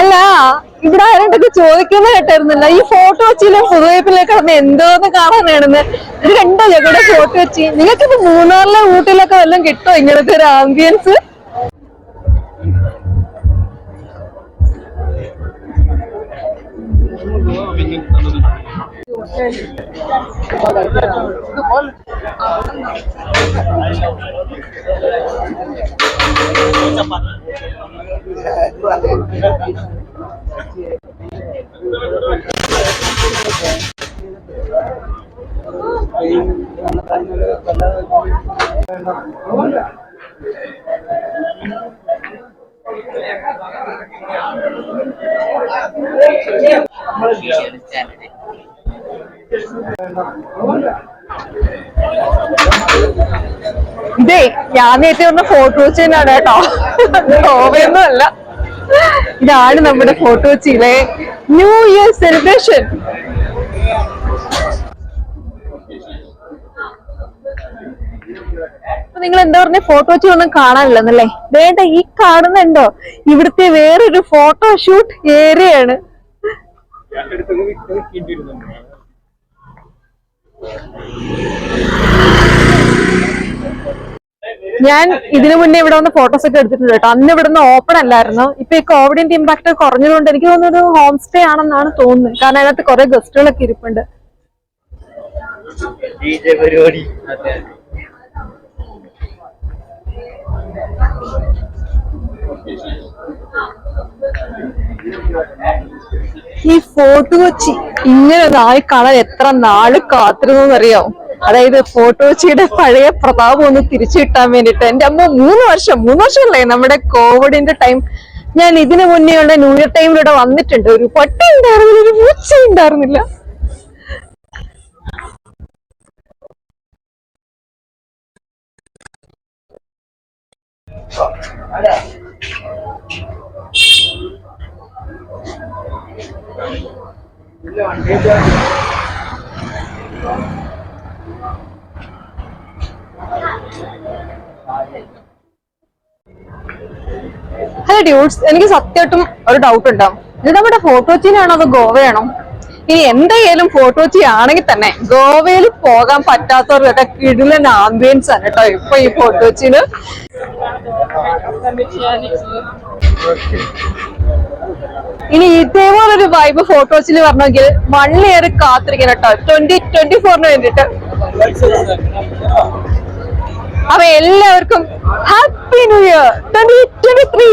അല്ല ഇവിടെ ആരോടൊക്കെ ചോദിക്കുന്ന കേട്ടായിരുന്നല്ല. ഈ ഫോട്ടോ വെച്ചിലും പുതുവൈപ്പിലേക്ക് കിടന്ന് എന്തോന്ന് കാണാനാണെന്ന്. ഇത് കണ്ടോ ഞങ്ങളുടെ ഫോട്ടോ വെച്ച്? നിങ്ങൾക്കിത് മൂന്നാറിലെ ഊട്ടിലൊക്കെ വല്ലതും കിട്ടോ ഇങ്ങനത്തെ ഒരു ആംബിയൻസ് ഇതേ ഞാൻ നേരത്തെ ഒന്ന് ഫോട്ടോ വെച്ചതിനാണ് കേട്ടോ. ഗോവയൊന്നും അല്ല ഇതാണ് നമ്മുടെ ഫോട്ടോ വെച്ചിലെ ന്യൂ ഇയർ സെലിബ്രേഷൻ നിങ്ങൾ എന്താ പറഞ്ഞ? ഫോട്ടോ വെച്ച് ഒന്നും കാണാനില്ലെന്നല്ലേ? വേണ്ട ഈ കാണുന്നുണ്ടോ ഇവിടുത്തെ വേറൊരു ഫോട്ടോ ഷൂട്ട് ഏരിയയാണ്. ഞാൻ ഇതിനു മുന്നേ ഇവിടെ വന്ന് ഫോട്ടോസ് ഒക്കെ എടുത്തിട്ടുണ്ട് കേട്ടോ. അന്ന് ഇവിടുന്ന് ഓപ്പൺ അല്ലായിരുന്നു. ഇപ്പൊ ഈ കോവിഡിന്റെ ഇമ്പാക്ട് കുറഞ്ഞതുകൊണ്ട് എനിക്ക് തോന്നുന്നത് ഹോം സ്റ്റേ ആണെന്നാണ് തോന്നുന്നത്. കാരണം അതിനകത്ത് കുറെ ഗസ്റ്റുകളൊക്കെ ഇരിപ്പുണ്ട്. പരിപാടി. ഈ ഫോട്ടോ കൊച്ചി ഇങ്ങനെ നായി കാണാൻ എത്ര നാൾ കാത്തിരുന്നറിയോ അതായത് ഫോട്ടോച്ചിയുടെ പഴയ പ്രതാപം ഒന്ന് തിരിച്ചു കിട്ടാൻ വേണ്ടിട്ട് എന്റെ അമ്മ മൂന്ന് വർഷം മൂന്ന് വർഷമല്ലേ നമ്മുടെ കോവിഡിന്റെ ടൈം ഞാൻ ഇതിനു മുന്നേ ഉള്ള ന്യൂ ഇയർ ടൈമിലൂടെ വന്നിട്ടുണ്ട്. ഒരു പട്ടി ഉണ്ടായിരുന്നില്ല ഒരു പൂച്ച ഉണ്ടായിരുന്നില്ല. ഹലോ ഡ്യൂട്സ് എനിക്ക് സത്യമായിട്ടും ഒരു ഡൗട്ട് ഉണ്ടാവും ഇത് നമ്മുടെ ഫോട്ടോച്ചിനാണോ അതോ ഗോവയാണോ? ഇനി എന്തായാലും ഫോട്ടോച്ചി ആണെങ്കിൽ തന്നെ ഗോവയിൽ പോകാൻ പറ്റാത്തവർക്കൊക്കെ കിടിലൻ ആംബിയൻസ് ആണ് കേട്ടോ ഇപ്പൊ ഈ ഫോട്ടോച്ചിന്. ഇനി ഇതേപോലൊരു വൈബ് ഫോട്ടോച്ചിൽ പറഞ്ഞെങ്കിൽ വൺ ഇയർ കാത്തിരിക്കണം കേട്ടോ. ട്വന്റി ട്വന്റി ഫോറിന് വേണ്ടിട്ട് അപ്പൊ എല്ലാവർക്കും happy new year twenty twenty three